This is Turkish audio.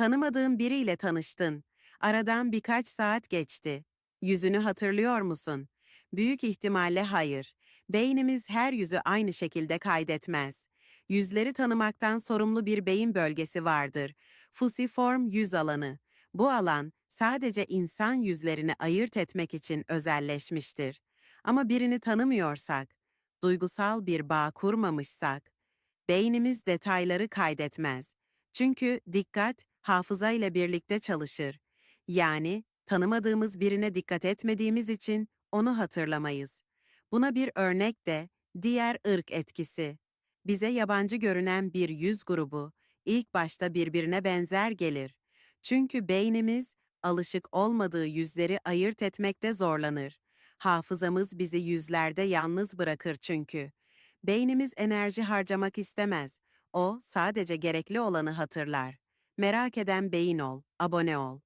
Tanımadığın biriyle tanıştın. Aradan birkaç saat geçti. Yüzünü hatırlıyor musun? Büyük ihtimalle hayır. Beynimiz her yüzü aynı şekilde kaydetmez. Yüzleri tanımaktan sorumlu bir beyin bölgesi vardır. Fusiform yüz alanı. Bu alan sadece insan yüzlerini ayırt etmek için özelleşmiştir. Ama birini tanımıyorsak, duygusal bir bağ kurmamışsak, beynimiz detayları kaydetmez. Çünkü dikkat hafıza ile birlikte çalışır. Yani tanımadığımız birine dikkat etmediğimiz için onu hatırlamayız. Buna bir örnek de diğer ırk etkisi. Bize yabancı görünen bir yüz grubu ilk başta birbirine benzer gelir. Çünkü beynimiz alışık olmadığı yüzleri ayırt etmekte zorlanır. Hafızamız bizi yüzlerde yalnız bırakır çünkü. Beynimiz enerji harcamak istemez. O sadece gerekli olanı hatırlar. Merak eden beyin ol, abone ol.